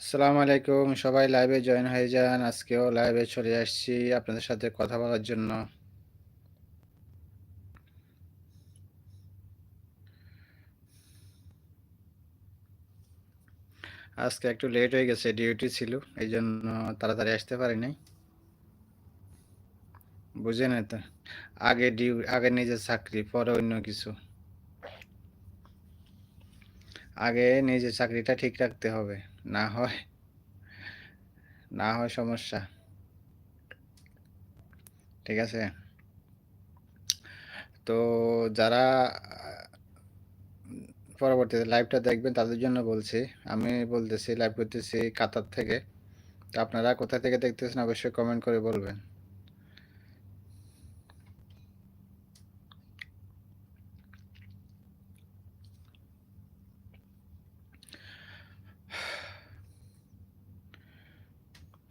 আসসালামু আলাইকুম, সবাই লাইভে জয়েন হয়ে যান। আজকেও লাইভে চলে আসছি আপনাদের সাথে কথা বলার জন্য। আজকে একটু লেট হয়ে গেছে ডিউটি ছিল, এই জন্য তাড়াতাড়ি আসতে পারিনি। বুঝে না তো আগে ডিউ আগে নিজের চাকরি, পরে অন্য কিছু। আগে নিজের চাকরিটা ঠিক রাখতে হবে। না হয় না হয় সমস্যা। ঠিক আছে? তো যারা, পরবর্তীতে লাইভটা দেখবেন, তাদের জন্য বলছি, আমি বলতেছি লাইভ করতেছি কাতার থেকে। তো আপনারা কোথা থেকে দেখতেছেন, অবশ্যই কমেন্ট করে বলবেন।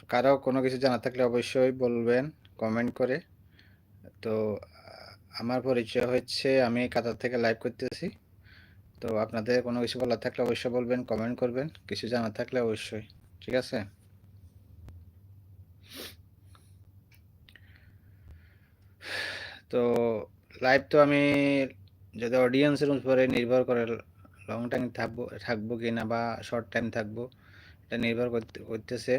কারও কোনো কিছু জানা থাকলে অবশ্যই বলবেন কমেন্ট করে। তো, আমার পরিচয় হচ্ছে, আমি কাতার থেকে লাইভ করতেছি। তো, আপনাদের কোনো কিছু বলার থাকলে অবশ্যই বলবেন কমেন্ট করবেন, কিছু জানা থাকলে অবশ্যই, ঠিক আছে? তো লাইভ তো আমি যদি অডিয়েন্সের উপরে নির্ভর করে লং টাইম থাকব থাকব কি না বা শর্ট টাইম থাকব, এটা নির্ভর করতে, করতেছে।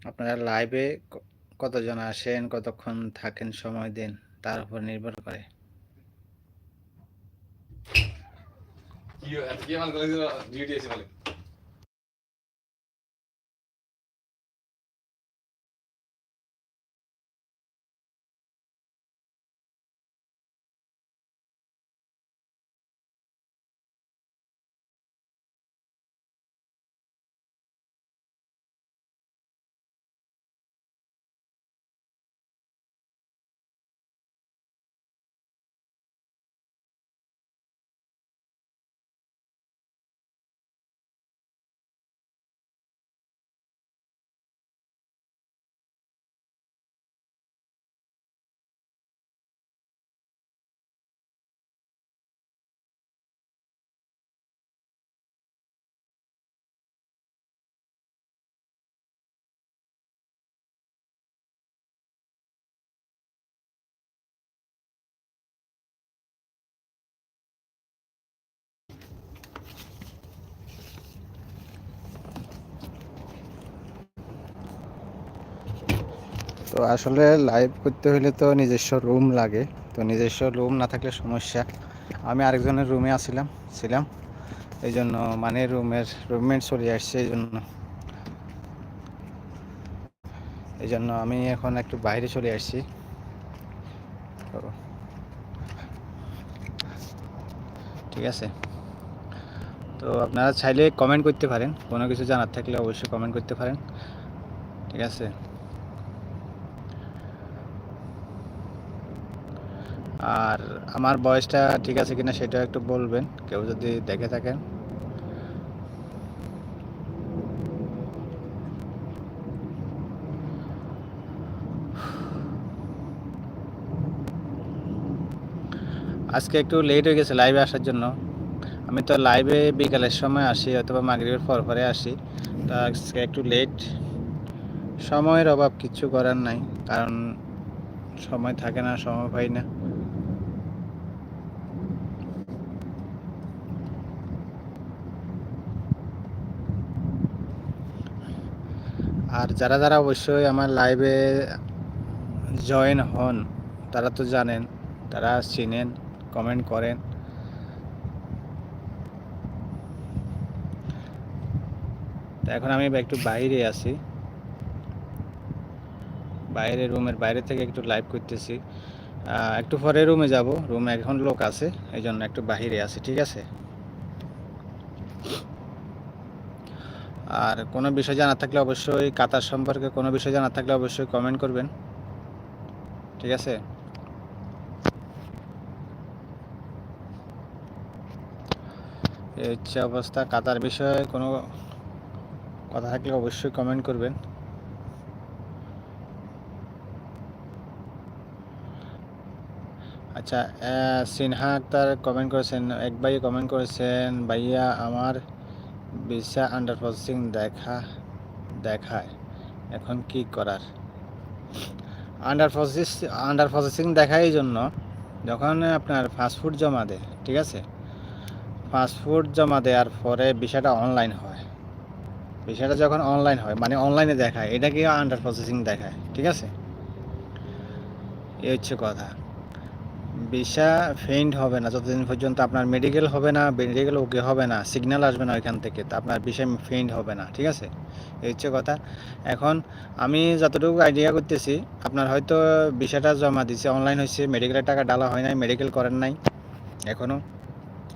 আপনারা লাইভে কতজন আসেন, কতক্ষণ থাকেন, সময় দেন, তার উপর নির্ভর করে। কি ডিউটি আছে তো আসলে লাইভ করতে হলে তো নিজস্ব রুম লাগে। তো নিজস্ব রুম না থাকলে সমস্যা। আমি আরেকজনের রুমে আসছিলাম ছিলাম। এই জন্য মানে রুমের রুমমেট চলে আসছে এই জন্য এই জন্য আমি এখন একটু বাইরে চলে আসছি। ঠিক আছে। তো আপনারা চাইলে কমেন্ট করতে পারেন। কোনো কিছু জানার থাকলে অবশ্যই কমেন্ট করতে পারেন। ঠিক আছে। আর আমার বয়সটা ঠিক আছে কিনা সেটা একটু বলবেন, কেউ যদি দেখে থাকেন। আজকে একটু লেট হয়ে গেছে লাইভে আসার জন্য। আমি তো লাইভে বিকালের সময় আসি অথবা মাগরিবের পর পরে আসি, তো আজকে একটু লেট সময়ের অভাব কিছু করার নাই, কারণ সময় থাকে না, সময় পাই না। আর যারা যারা অবশ্যই আমার লাইভে জয়েন হন, তারা তো জানেন, তারা চিনেন কমেন্ট করেন। এখন আমি একটু বাইরে আছি। বাইরে রুমের বাইরে থেকে একটু লাইভ করতেছি। একটু পরে রুমে যাব রুমে এখন লোক আছে এই জন্য একটু বাহিরে আছি, ঠিক আছে? আর কোনো বিষয় জানা থাকলে অবশ্যই কাতার সম্পর্কে কোনো বিষয় জানা থাকলে অবশ্যই কমেন্ট করবেন। ঠিক আছে? হচ্ছে অবস্থা, কাতার বিষয়ে কোনো কথা থাকলে অবশ্যই কমেন্ট করবেন। আচ্ছা সিনহা আক্তার কমেন্ট করেছেন, এক ভাই কমেন্ট করেছেন, ভাইয়া আমার ভিসা আন্ডার প্রসেসিং দেখা, দেখায়। এখন কি করার? আন্ডার প্রসেস আন্ডার প্রসেসিং দেখায় এই জন্য যখন আপনার ফাস্টফুড জমা দেয়, ঠিক আছে? ফাস্টফুড জমা দেওয়ার পরে বিষয়টা অনলাইন হয়। বিষয়টা যখন অনলাইন হয় মানে অনলাইনে দেখায় এটাকে আন্ডার প্রসেসিং দেখায়, ঠিক আছে? এই হচ্ছে কথা। ভিসা ফেইন্ড হবে না, যতদিন পর্যন্ত আপনার মেডিকেল হবে না মেডিকেল ওকে হবে না সিগন্যাল আসবে না ওইখান থেকে, তো আপনার ভিসা ফেইন্ড হবে না, ঠিক আছে? এই হচ্ছে কথা। এখন আমি যতটুকু আইডিয়া করতেছি, আপনার হয়তো ভিসাটা জমা দিছে অনলাইন হয়েছে মেডিকেলের টাকা ডালা হয় নাই মেডিকেল করেন নাই এখনও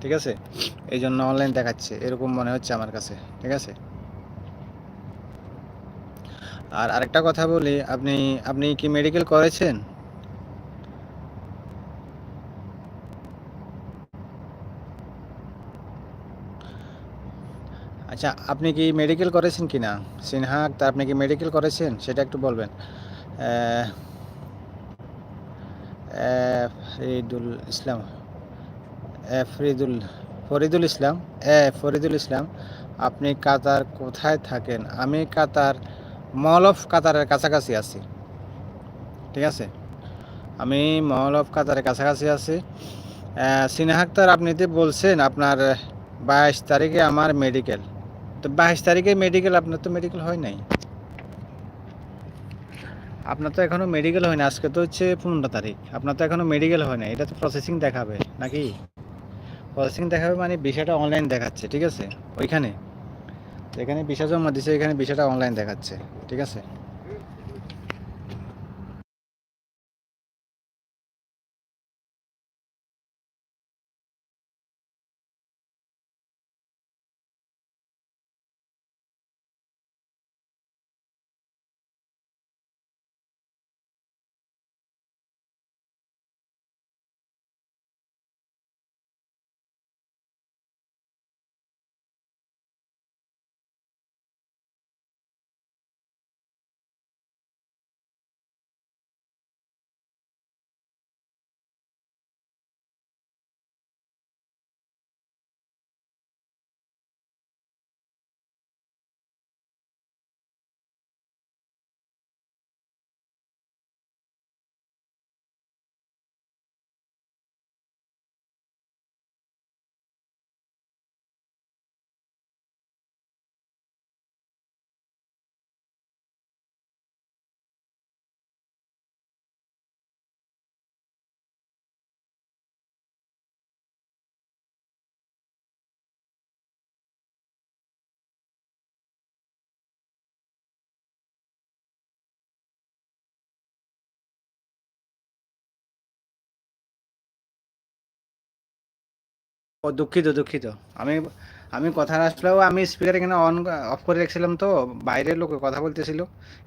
ঠিক আছে? এই জন্য অনলাইন দেখাচ্ছে, এরকম মনে হচ্ছে আমার কাছে, ঠিক আছে? আর আরেকটা কথা বলি, আপনি আপনি কি মেডিকেল করেছেন? আচ্ছা আপনি কি মেডিকেল করেছেন কি না সিনহা আক্তার, আপনি কি মেডিকেল করেছেন? সেটা একটু বলবেন। ফরিদুল ইসলাম ফরিদুল ফরিদুল ইসলাম, এ, ফরিদুল ইসলাম, আপনি কাতার কোথায় থাকেন? আমি কাতার, মল অফ কাতারের কাছাকাছি আছি। ঠিক আছে? আমি মল অফ কাতারের কাছাকাছি আছি। সিনহা আক্তার, আপনি বলছেন আপনার বাইশ তারিখে আমার মেডিকেল তো বাইশ তারিখে মেডিকেল আপনার তো মেডিকেল হয় নাই? আপনার তো এখনও মেডিকেল হয় না, আজকে তো হচ্ছে পনেরো তারিখ। আপনার তো এখনও মেডিকেল হয় না এটা তো প্রসেসিং দেখাবে, নাকি? প্রসেসিং দেখাবে মানে বিষয়টা অনলাইন দেখাচ্ছে, ঠিক আছে? ওইখানে। এখানে বিষয় জমা দিচ্ছে এখানে বিষয়টা অনলাইন দেখাচ্ছে, ঠিক আছে? ও দুঃখিত দুঃখিত। আমি আমি কথা আসলেও আমি স্পিকার এখানে অন অফ করে রেখেছিলাম তো, বাইরের লোক কথা বলতেছিল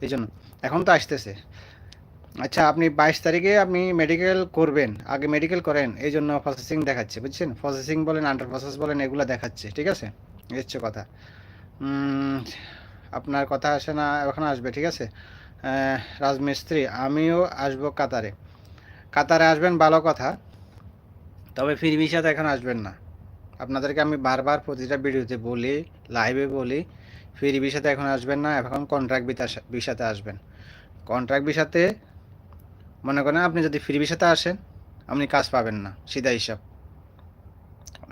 এই জন্য এখন তো আসতেছে। আচ্ছা আপনি বাইশ তারিখে আপনি মেডিকেল করবেন, আগে মেডিকেল করেন এই জন্য প্রসেসিং দেখাচ্ছে, বুঝছেন? প্রসেসিং বলেন আন্ডার প্রসেস বলেন, এগুলো দেখাচ্ছে, ঠিক আছে? হচ্ছে কথা। আপনার কথা আসে না, এখন আসবে, ঠিক আছে? রাজমিস্ত্রি, আমিও আসব কাতারে। কাতারে আসবেন, ভালো কথা। তবে ফির ভিসাতে এখন আসবেন না। আপনাদেরকে আমি বারবার প্রতিটা ভিডিওতে বলি লাইভে বলি ফ্রি ভিসাতে এখন আসবেন না, এখন কন্ট্রাক্ট ভিসাতে আসবেন। কন্ট্রাক্ট ভিসাতে মনে করেন আপনি যদি ফ্রি ভিসাতে আসেন, আপনি কাজ পাবেন না, সিধা হিসাব।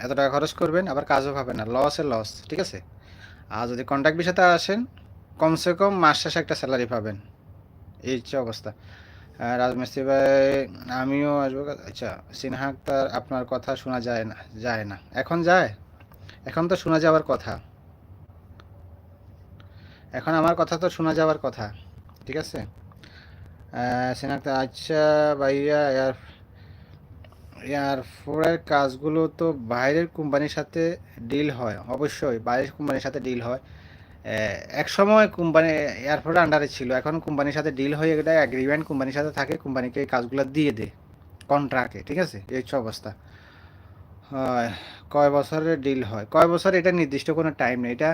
এত টাকা খরচ করবেন, আবার কাজও পাবেন না লসে লস ঠিক আছে? আর যদি কন্ট্রাক্ট ভিসাতে আসেন, কমসে কম মাস শেষে একটা স্যালারি পাবেন। এই হচ্ছে অবস্থা। রাজমিস্ত্রি ভাই, আমিও আসব। আচ্ছা সিনহা আক্তার, আপনার কথা শোনা যায় না যায় না। এখন যায়? এখন তো শোনা যাওয়ার কথা। এখন আমার কথা তো শোনা যাওয়ার কথা, ঠিক আছে? সিনহা আক্তার আচ্ছা ভাইয়া এয়ার এয়ারফোরের কাজগুলো তো বাইরের কোম্পানির সাথে ডিল হয়, অবশ্যই। বাইরের কোম্পানির সাথে ডিল হয়। এক সময় কোম্পানি এয়ারপোর্টের আন্ডারে ছিল। এখন কোম্পানির সাথে ডিল হয়ে এটা এগ্রিমেন্ট কোম্পানির সাথে থাকে, কোম্পানিকে এই কাজগুলো দিয়ে দেয় কন্ট্রাক্টে ঠিক আছে? এই হচ্ছে অবস্থা। হয়, কয় বছরের ডিল হয়? কয় বছর এটা নির্দিষ্ট কোনো টাইম নেই। এটা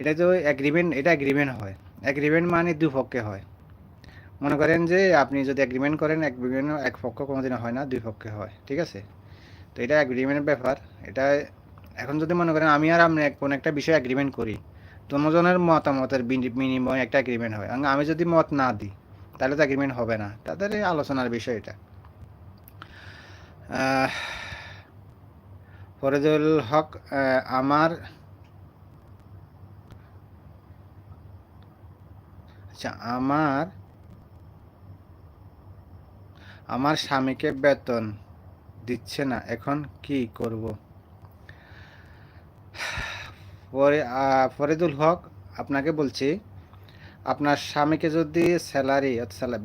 এটা তো অ্যাগ্রিমেন্ট এটা এগ্রিমেন্ট হয়। এগ্রিমেন্ট মানে দুপক্ষে হয়। মনে করেন যে আপনি যদি অ্যাগ্রিমেন্ট করেন এগ্রিমেন্ট এক পক্ষ কোনোদিনও হয় না দুই পক্ষে হয়, ঠিক আছে? তো এটা অ্যাগ্রিমেন্টের ব্যাপার। এটা, এখন যদি মনে করেন আমি আর আপনি কোনো একটা বিষয়ে অ্যাগ্রিমেন্ট করি দুজনের মতামতের বিনি- বিনিময়ে একটা এগ্রিমেন্ট হয়। আমি যদি মত না দিই, তাহলে তো এগ্রিমেন্ট হবে না। তাদের আলোচনার বিষয় এটা। ফরিদুল হক আমার আচ্ছা আমার আমার স্বামীকে বেতন দিচ্ছে না, এখন কি করব? ফরিদুল হক আপনাকে বলছি, আপনার স্বামীকে যদি স্যালারি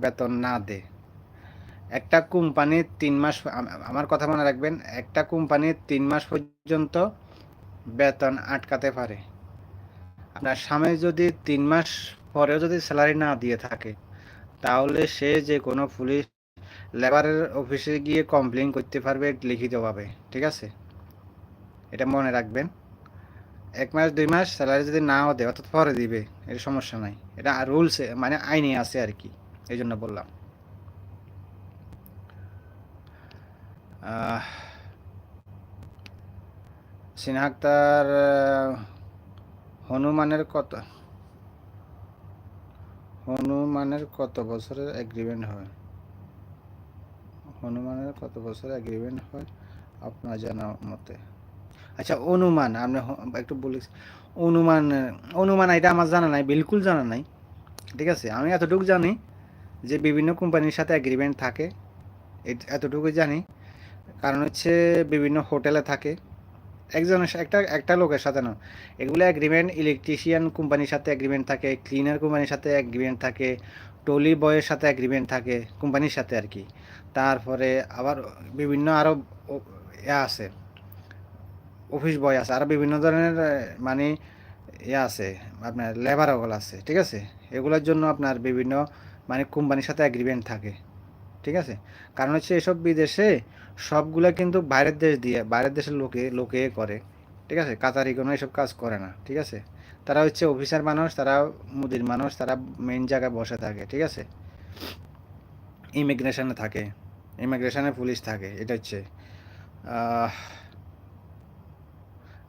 বেতন না দেয়, একটা কোম্পানি তিন মাস আমার কথা মনে রাখবেন, একটা কোম্পানি তিন মাস পর্যন্ত বেতন আটকাতে পারে। আপনার স্বামী যদি তিন মাস পরেও যদি স্যালারি না দিয়ে থাকে, তাহলে সে যে কোনো পুলিশ লেবারের অফিসে গিয়ে কমপ্লেন করতে পারবে লিখিতভাবে, ঠিক আছে? এটা মনে রাখবেন। এক মাস, দুই মাস স্যালারি যদি নাও দেয়, অর্থাৎ পরে দিবে, এর সমস্যা নাই। এটা রুলস মানে আইনে আছে আর কি, এই জন্য বললাম। সিনহা আক্তার হনুমানের কত? হনুমানের কত বছরের এগ্রিমেন্ট হয়? হনুমানের কত বছরের এগ্রিমেন্ট হয়? আপনার জানা মতে। আচ্ছা অনুমান আপনি একটু বলি। অনুমান অনুমান এটা আমার জানা নাই, বিলকুল জানা নাই। ঠিক আছে, আমি এতটুকু জানি যে বিভিন্ন কোম্পানির সাথে অ্যাগ্রিমেন্ট থাকে। এতটুকু জানি। কারণ হচ্ছে বিভিন্ন হোটেলে থাকে। একজনের একটা একটা লোকের সাথে না। এগুলো অ্যাগ্রিমেন্ট ইলেকট্রিশিয়ান কোম্পানির সাথে অ্যাগ্রিমেন্ট থাকে ক্লিনার কোম্পানির সাথে অ্যাগ্রিমেন্ট থাকে, টলি বয়ের সাথে অ্যাগ্রিমেন্ট থাকে, কোম্পানির সাথে আর কি। তারপরে আবার বিভিন্ন আরও ইয়া আছে। অফিস বয় আছে। আরও বিভিন্ন ধরনের মানে ইয়া আছে, আপনার লেবার আছে, ঠিক আছে? এগুলোর জন্য আপনার বিভিন্ন মানে কোম্পানির সাথে অ্যাগ্রিমেন্ট থাকে, ঠিক আছে? কারণ হচ্ছে এসব বিদেশে সবগুলা কিন্তু বাইরের দেশ দিয়ে, বাইরের দেশের লোকে লোকে করে, ঠিক আছে? কাতারি কোনো এসব কাজ করে না, ঠিক আছে? তারা হচ্ছে অফিসার মানুষ, তারা মুদির মানুষ, তারা মেন জায়গায় বসে থাকে, ঠিক আছে? ইমিগ্রেশনে থাকে, ইমিগ্রেশনে পুলিশ থাকে, এটা হচ্ছে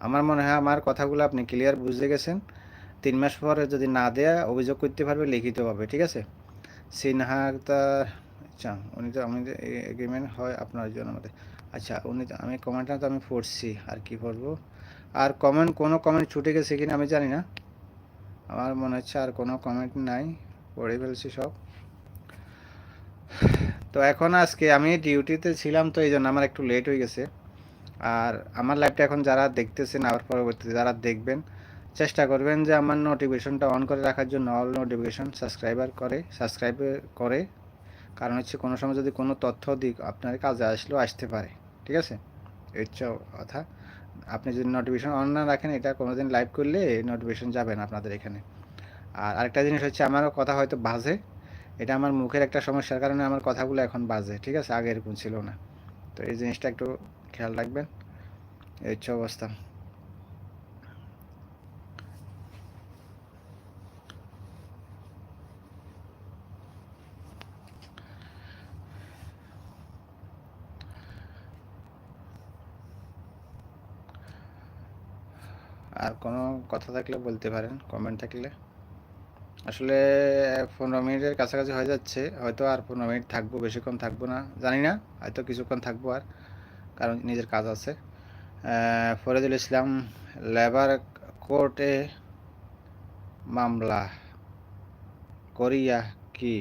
আমার মনে হয় আমার কথাগুলো আপনি ক্লিয়ার বুঝতে গেছেন। তিন মাস পরে যদি না দেয়া অভিযোগ করতে পারবে লিখিতভাবে ঠিক আছে? সিনহা তার আচ্ছা উনি তো আমি এগ্রিমেন্ট হয় আপনার জন্য আমাদের। আচ্ছা উনি তো, আমি কমেন্টটা তো আমি পড়ছি, আর কি পড়ব আর কমেন্ট কোনো কমেন্ট ছুটে গেছে কিনা আমি জানি না। আমার মনে হচ্ছে আর কোনো কমেন্ট নাই, পড়ে ফেলছি সব। তো এখন আজকে আমি ডিউটিতে ছিলাম তো এই জন্য আমার একটু লেট হয়ে গেছে। আর আমার লাইভটা এখন যারা দেখতেছেন, আবার পরবর্তীতে যারা দেখবেন, চেষ্টা করবেন যে আমার নোটিফিকেশনটা অন করে রাখার জন্য। অল নোটিফিকেশন সাবস্ক্রাইবার করে সাবস্ক্রাইব করে। কারণ হচ্ছে কোনো সময় যদি কোনো তথ্য দিক আপনার কাজে আসলেও আসতে পারে। ঠিক আছে? এই হচ্ছে কথা। আপনি যদি নোটিফিকেশন অন না রাখেন, এটা কোনোদিন লাইভ করলে নোটিফিকেশন যাবে না আপনাদের এখানে। আর আরেকটা জিনিস হচ্ছে, আমারও কথা হয়তো বাজে। এটা আমার মুখের একটা সমস্যার কারণে আমার কথাগুলো এখন বাজে। ঠিক আছে? আগে এরকম ছিল না। তো এই জিনিসটা একটু খেয়াল রাখবেন। এই হচ্ছে অবস্থা। আর কোনো কথা থাকলে বলতে পারেন কমেন্ট থাকলে। আসলে পনেরো মিনিটের কাছাকাছি হয়ে যাচ্ছে, হয়তো আর পনেরো মিনিট থাকব, বেশিক্ষণ থাকব না, জানি না, হয়তো কিছুক্ষণ থাকব আর। কারণ নিজের কাজ আছে। ফরিদুল ইসলাম লেবার কোর্টে মামলা করিয়া কি?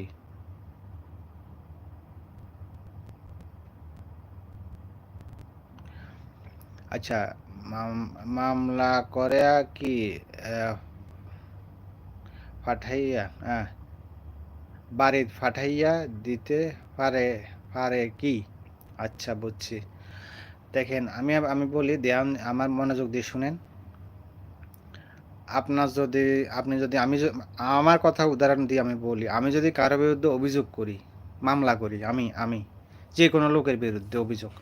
আচ্ছা মাম- মামলা করে কি হ্যাঁ বাড়ির পাঠাইয়া দিতে পারে পারে কি? আচ্ছা বুঝছি। দেখেন, আমি আমি বলি ধ্যান আমার মনোযোগ দিয়ে শুনেন। আপনার যদি, আপনি যদি, আমি আমার কথা উদাহরণ দিয়ে আমি বলি, আমি যদি কারও বিরুদ্ধে অভিযোগ করি, মামলা করি, আমি আমি যে কোনো লোকের বিরুদ্ধে অভিযোগ,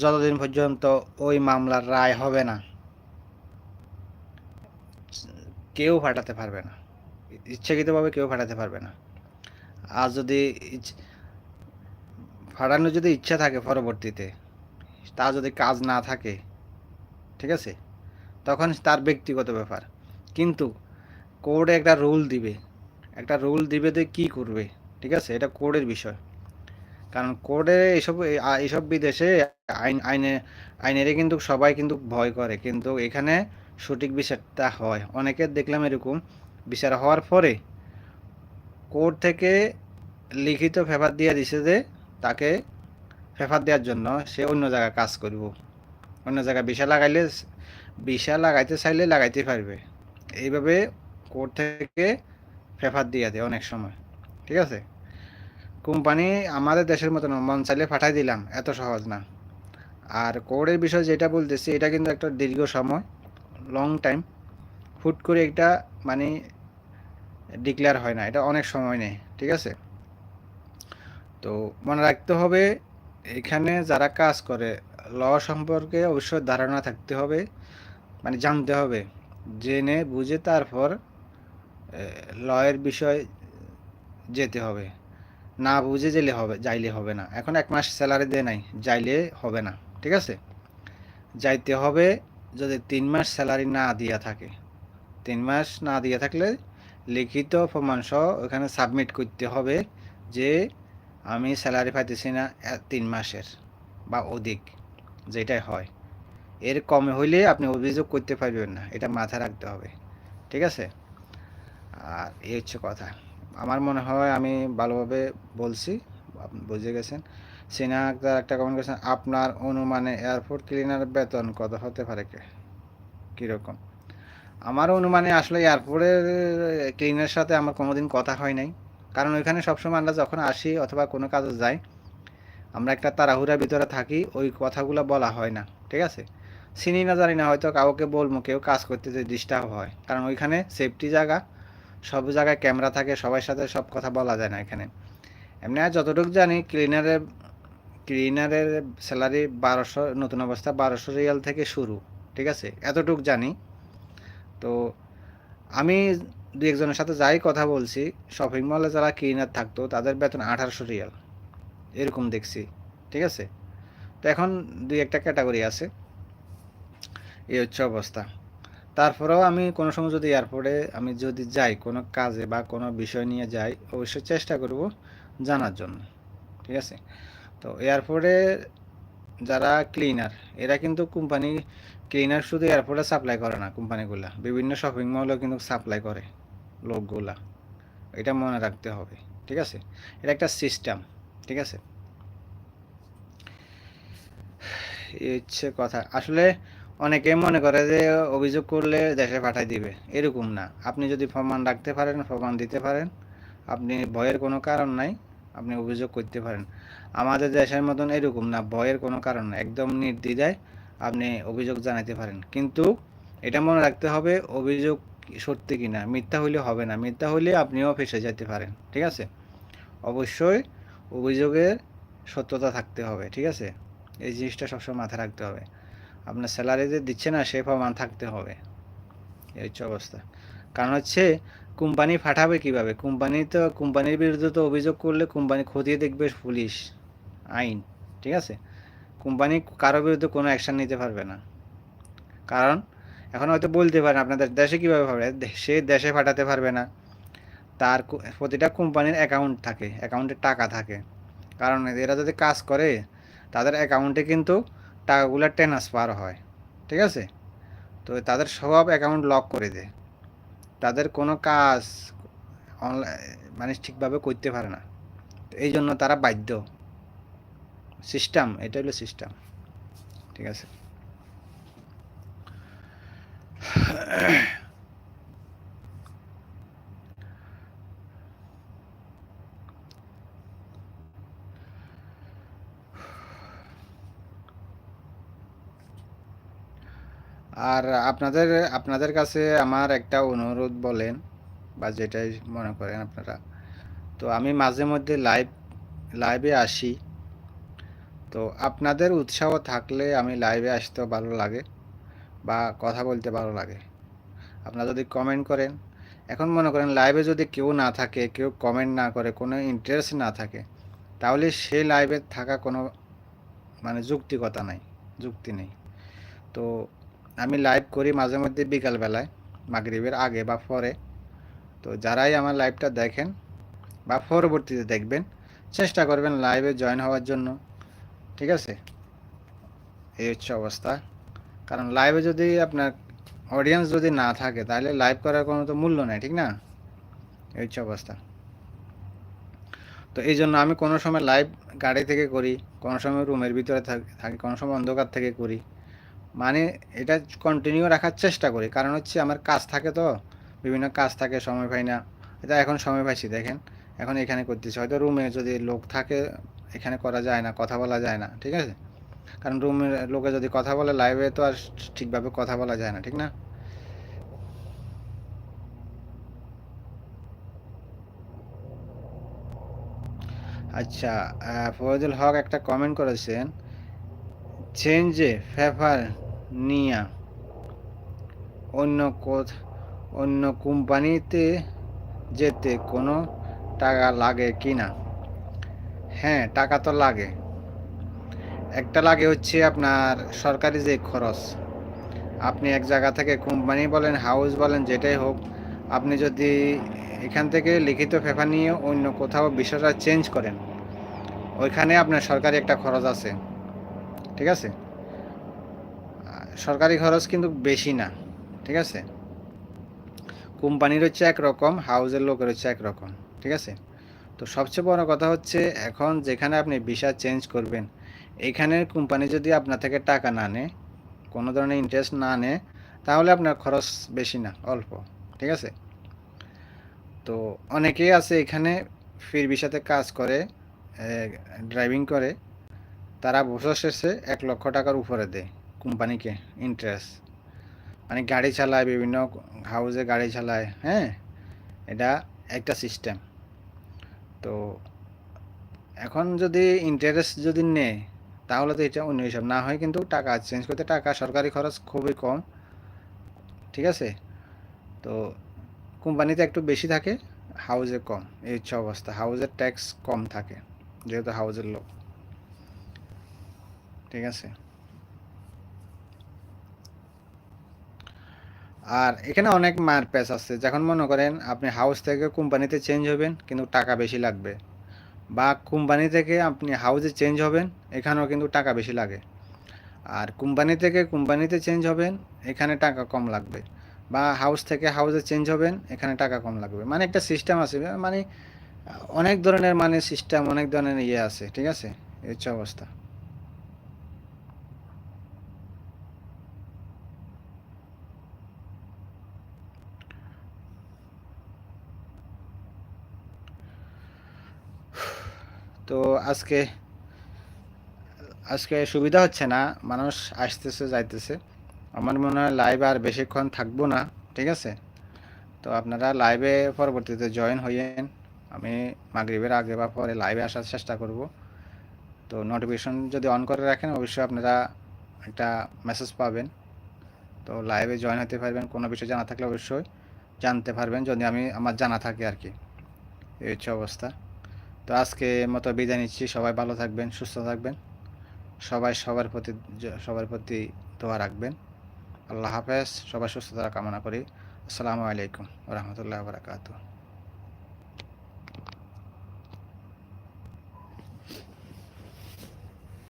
যতদিন পর্যন্ত ওই মামলার রায় হবে না, কেউ ফাটাতে পারবে না, ইচ্ছাকৃতভাবে কেউ ফাটাতে পারবে না। আর যদি ফাটানোর যদি ইচ্ছা থাকে পরবর্তীতে তা যদি কাজ না থাকে, ঠিক আছে? তখন তার ব্যক্তিগত ব্যাপার। কিন্তু কোড একটা রুল দিবে। একটা রুল দিবে তো কী করবে, ঠিক আছে? এটা কোডের বিষয়। কারণ কোডে এসব, আ- এসব বিদেশে আইন, আইনে আইনেরে কিন্তু সবাই কিন্তু ভয় করে। কিন্তু এখানে সঠিক বিচারটা হয়। অনেকের দেখলাম এরকম বিচার হওয়ার পরে কোর্ট থেকে লিখিত পেপার দিয়ে দিছে যে তাকে পেপার দেওয়ার জন্য সে অন্য জায়গায় কাজ করব। অন্য জায়গায় বিষা লাগাইলে বিষা লাগাইতে চাইলে লাগাইতে পারবে। এইভাবে কোর্ট থেকে ফেফার দিয়ে দেয় অনেক সময়। ঠিক আছে? কোম্পানি আমাদের দেশের মতন মন চাইলে পাঠাই দিলাম, এত সহজ না। আর কোর্টের বিষয় যেটা বলতেছি, এটা কিন্তু একটা দীর্ঘ সময় লং টাইম হুট করে একটা মানে ডিক্লেয়ার হয় না, এটা অনেক সময় নেই ঠিক আছে? তো মনে রাখতে হবে এখানে যারা কাজ করে, ল সম্পর্কে অবশ্যই ধারণা থাকতে হবে মানে জানতে হবে। জেনে, বুঝে তারপর লয়ের বিষয় যেতে হবে। না বুঝে গেলে হবে, যাইলে হবে না। এখন এক মাস স্যালারি দেয় নাই, যাইলে হবে না, ঠিক আছে? যাইতে হবে যদি তিন মাস স্যালারি না দিয়া থাকে। তিন মাস না দিয়া থাকলে লিখিত প্রমাণ সহ ওখানে সাবমিট করতে হবে যে আমি স্যালারি পাইতেছি না তিন মাসের বা অধিক, যেটাই হয়। এর কমে হইলে আপনি অভিযোগ করতে পারবেন না, এটা মাথায় রাখতে হবে, ঠিক আছে? আর এই হচ্ছে কথা। আমার মনে হয় আমি ভালোভাবে বলছি বুঝে গেছেন? সিনা আক্তার একটা কমেন্ট করেছেন, আপনার অনুমানে এয়ারপোর্ট ক্লিনার বেতন কত হতে পারে কে? কীরকম? আমার অনুমানে আসলে এয়ারপোর্টের ক্লিনারের সাথে আমার কোনোদিন কথা হয় নাই। কারণ ওইখানে সবসময় আমরা যখন আসি অথবা কোনো কাজে যাই, আমরা একটা তাড়াহুড়ার ভিতরে থাকি, ওই কথাগুলো বলা হয় না, ঠিক আছে? চিনি না জানি না, হয়তো কাউকে বলব, কেউ কাজ করতে যে ডিস্টার্ব হয়। কারণ ওইখানে সেফটি জায়গা, সব জায়গায় ক্যামেরা থাকে, সবার সাথে সব কথা বলা যায় না এখানে। এমনি আর যতটুকু জানি ক্লিনারের ক্লিনারের স্যালারি বারোশো, নতুন অবস্থা বারোশো রিয়াল থেকে শুরু, ঠিক আছে? এতটুক জানি। তো আমি দু একজনের সাথে যাই কথা বলছি শপিং মলে যারা ক্লিনার থাকতো, তাদের বেতন আঠারোশো রিয়াল। এরকম দেখছি, ঠিক আছে? তো এখন দুই একটা ক্যাটাগরি আছে। এই হচ্ছে অবস্থা। তারপরেও আমি কোনো সময় যদি এয়ারপোর্টে আমি যদি যাই, কোনো কাজে বা কোনো বিষয় নিয়ে যাই, অবশ্যই চেষ্টা করব জানার জন্য, ঠিক আছে? তো এয়ারপোর্টে যারা ক্লিনার এরা কিন্তু কোম্পানি ক্লিনার শুধু এয়ারপোর্টে সাপ্লাই করে না কোম্পানিগুলা বিভিন্ন শপিং মলও কিন্তু সাপ্লাই করে। লোকগুলা। এটা মনে রাখতে হবে, ঠিক আছে? এটা একটা সিস্টেম ঠিক আছে? হচ্ছে কথা। আসলে অনেকে মনে করে যে অভিযোগ করলে দেশে পাঠাই দিবে। এরকম না। আপনি যদি প্রমাণ রাখতে পারেন, প্রমাণ দিতে পারেন, আপনি ভয়ের কোনো কারণ নাই, আপনি অভিযোগ করতে পারেন। আমাদের দেশের মতন এরকম না, ভয়ের কোনো কারণ নাই। একদম নির্দ্বিধায় আপনি অভিযোগ জানাতে পারেন। কিন্তু এটা মনে রাখতে হবে, অভিযোগ সত্যি কিনা, মিথ্যা হইলে হবে না। মিথ্যা হইলে আপনিও ফেসে যেতে পারেন, ঠিক আছে? অবশ্যই অভিযোগের সত্যতা থাকতে হবে, ঠিক আছে? এই জিনিসটা সবসময় মাথায় রাখতে হবে। আপনার স্যালারি যে দিচ্ছে না, সে প্রমাণ থাকতে হবে। এই হচ্ছে অবস্থা। কারণ হচ্ছে কোম্পানি পাঠাবে কীভাবে? কোম্পানি তো, কোম্পানির বিরুদ্ধে তো অভিযোগ করলে কোম্পানি খতিয়ে দেখবে পুলিশ, আইন, ঠিক আছে? কোম্পানি কারও বিরুদ্ধে কোনো অ্যাকশন নিতে পারবে না। কারণ এখন হয়তো বলতে পারেন আপনাদের দেশে কীভাবে পারবে সে দেশে পাঠাতে পারবে না। তার প্রতিটা কোম্পানির অ্যাকাউন্ট থাকে অ্যাকাউন্টে টাকা থাকে। কারণ এরা যদি কাজ করে, তাদের অ্যাকাউন্টে কিন্তু টাকাগুলো ট্রান্সফার হয়, ঠিক আছে? তো তাদের সব অ্যাকাউন্ট লক করে দেয়। তাদের কোনো কাজ অনলাইন মানে ঠিকভাবে করতে পারে না। এই জন্য তারা বাধ্য। সিস্টেম এটা হলো সিস্টেম ঠিক আছে? আর আপনাদের আপনাদের কাছে আমার একটা অনুরোধ বলেন, বা যেটাই মনে করেন আপনারা। তো আমি মাঝে মধ্যে লাইভ, লাইভে আসি। তো আপনাদের উৎসাহ থাকলে আমি লাইভে আসতেও ভালো লাগে। বা কথা বলতে ভালো লাগে। আপনারা যদি কমেন্ট করেন, এখন মনে করেন লাইভে যদি কেউ না থাকে, কেউ কমেন্ট না করে, কোনো ইন্টারেস্ট না থাকে, তাহলে সে লাইভে থাকা কোনো মানে যুক্তিকতা নাই, যুক্তি নেই। তো আমি লাইভ করি মাঝে মধ্যে বিকালবেলায়, মাগরিবের আগে বা পরে। তো যারাই আমার লাইভটা দেখেন বা পরবর্তীতে দেখবেন, চেষ্টা করবেন লাইভে জয়েন হওয়ার জন্য। ঠিক আছে? এই হচ্ছে অবস্থা। কারণ লাইভে যদি আপনার অডিয়েন্স যদি না থাকে, তাহলে লাইভ করার কোনো তো মূল্য নেই, ঠিক না? এই হচ্ছে অবস্থা। তো এই জন্য আমি কোনো সময় লাইভ গাড়ি থেকে করি, কোনো সময় রুমের ভিতরে থাক- কোনো সময় অন্ধকার থেকে করি। মানে এটা কন্টিনিউ রাখার চেষ্টা করি, কারণ হচ্ছে আমার কাজ থাকে তো, বিভিন্ন কাজ থাকে, সময় পাই না। এটা এখন সময় পাইছি, দেখেন। এখন এখানে করতেছি। হয়তো রুমে যদি লোক থাকে, এখানে করা যায় না, কথা বলা যায় না, ঠিক আছে? কারণ রুমের লোকে যদি কথা বলে লাইভে তো আর ঠিকভাবে কথা বলা যায় না ঠিক না? আচ্ছা আহ, ফয়জুল হক একটা কমেন্ট করেছেন চেঞ্জে ফেফার নিয়া অন্য অন্য কোম্পানিতে যেতে কোনো টাকা লাগে কি না? হ্যাঁ টাকা তো লাগে। একটা লাগে হচ্ছে আপনার সরকারি যে খরচ। আপনি এক জায়গা থেকে কোম্পানি বলেন হাউস বলেন, যেটাই হোক, আপনি যদি এখান থেকে লিখিত পেপার নিয়ে অন্য কোথাও বিষয়টা চেঞ্জ করেন, ওইখানে আপনার সরকারি একটা খরচ আছে। ঠিক আছে? সরকারি খরচ কিন্তু বেশি না। ঠিক আছে? কোম্পানির হচ্ছে একরকম হাউসের লোকের হচ্ছে একরকম। ঠিক আছে? তো সবচেয়ে বড় কথা হচ্ছে, এখন যেখানে আপনি ভিসা চেঞ্জ করবেন এইখানের কোম্পানি যদি আপনার থেকে টাকা না নেয়, কোনো ধরনের ইন্টারেস্ট না নেয়, তাহলে আপনার খরচ বেশি না, অল্প, ঠিক আছে? তো অনেকেই আছে এখানে ফির ভিসাতে কাজ করে ড্রাইভিং করে, তারা বছর শেষে এক লক্ষ টাকার উপরে দেয় কোম্পানিকে ইন্টারেস্ট মানে গাড়ি চালায়, বিভিন্ন হাউসে গাড়ি চালায় হ্যাঁ? এটা একটা সিস্টেম তো এখন যদি ইন্টারেস্ট যদি নেয় তাহলে তো এটা অন্য হিসাব। না হয় কিন্তু টাকা চেঞ্জ করতে টাকা, সরকারি খরচ খুবই কম। ঠিক আছে? তো কোম্পানিতে একটু বেশি থাকে হাউজে কম। এই হচ্ছে অবস্থা হাউজের ট্যাক্স কম থাকে, যেহেতু হাউজের লোক। ঠিক আছে? আর এখানে অনেক মার প্যাচ আছে। যখন মনে করেন আপনি হাউস থেকে কোম্পানিতে চেঞ্জ হবেন, কিন্তু টাকা বেশি লাগবে। বা কোম্পানি থেকে আপনি হাউজে চেঞ্জ হবেন, এখানেও কিন্তু টাকা বেশি লাগে। আর কোম্পানি থেকে কোম্পানিতে চেঞ্জ হবেন, এখানে টাকা কম লাগবে। বা হাউস থেকে হাউসে চেঞ্জ হবেন, এখানে টাকা কম লাগবে। মানে একটা সিস্টেম আছে মানে অনেক ধরনের মানে সিস্টেম অনেক ধরনের ইয়ে আছে, ঠিক আছে? এই হচ্ছে অবস্থা। তো আজকে আজকে সুবিধা হচ্ছে না, মানুষ আসতেছে, যাইতেছে। আমার মনে হয় লাইভ আর বেশিক্ষণ থাকব না, ঠিক আছে? তো আপনারা লাইভে পরবর্তীতে জয়েন হইয়েন। আমি মাগরিবের আগে বা পরে লাইভে আসার চেষ্টা করব। তো নোটিফিকেশন যদি অন করে রাখেন, অবশ্যই আপনারা একটা মেসেজ পাবেন। তো লাইভে জয়েন হতে পারবেন, কোনো বিষয় জানা থাকলে অবশ্যই জানতে পারবেন, যদি আমি, আমার জানা থাকে আর কি। এই হচ্ছে অবস্থা। তো আজকে মতো বিদায় নিচ্ছি। সবাই ভালো থাকবেন, সুস্থ থাকবেন। সবাই সবার প্রতি সবার প্রতি দোয়া রাখবেন। আল্লাহ হাফেজ। সবাই সুস্থতা কামনা করি। আসসালামু আলাইকুম রহমতুল্লাহ বারকাতুহ।